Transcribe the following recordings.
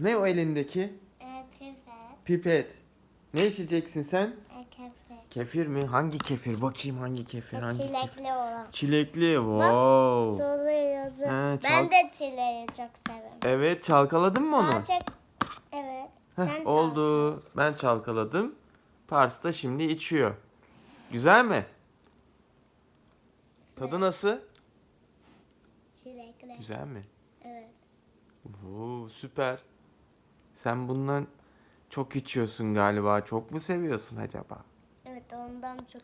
Ne o elindeki? E, pipet. Pipet. Ne içeceksin sen? E, kefir. Kefir mi? Hangi kefir? Bakayım hangi kefir? Hangi kefir? Çilekli olan. Çilekli. Wow. Soru yazı. He, çal- Ben de çileği çok severim. Evet çalkaladın mı onu? Gerçek. Evet. Heh, Sen oldu. Ben çalkaladım. Pars da şimdi içiyor. Güzel mi? Tadı nasıl? çal. Çilekli. Güzel mi? Evet. Oo, süper. Sen bundan çok içiyorsun galiba. Çok mu seviyorsun acaba? Evet ondan çok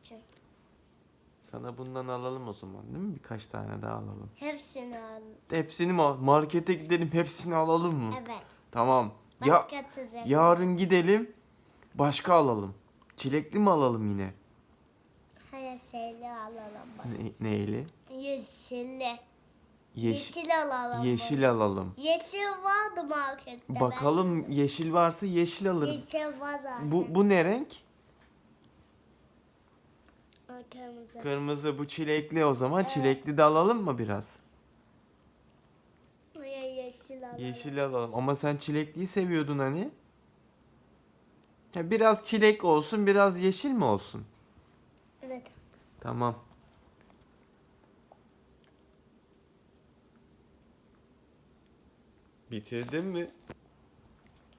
içiyorum. Sana bundan alalım o zaman değil mi? Birkaç tane daha alalım. Hepsini al. Hepsini mi al? Markete gidelim hepsini alalım mı? Evet. Tamam. Ya Başka çiçek. yarın gidelim başka alalım. Çilekli mi alalım yine? Hayır şeyli alalım bak. Ne, neyli? Yeşilli. Yeş- Yeşil alalım. yeşil alalım. Yeşil vardı markette. Bakalım yeşil varsa yeşil Ben... alırız. Yeşil var zaten. Bu, bu ne renk? Kırmızı. Kırmızı bu çilekli o zaman. Çilekli de alalım mı biraz? Hayır yeşil alalım. Yeşil alalım. Ama sen çilekliyi seviyordun hani. Ya biraz çilek olsun, biraz yeşil mi olsun? Evet. Tamam. Bitirdin mi?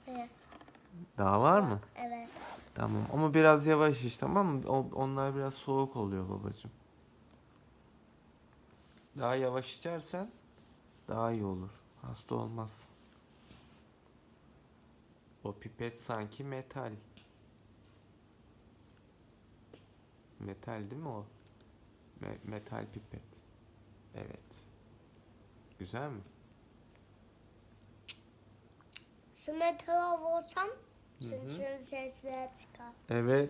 Hayır. Daha var mı? Evet. Tamam ama biraz yavaş iç tamam mı? O- onlar biraz soğuk oluyor babacığım. Daha yavaş içersen daha iyi olur. Hasta olmazsın. O pipet sanki metal. Metal değil mi o? Me- metal pipet. Evet. Güzel mi? Su metal olsam Çın çın sesler çıkar. Evet.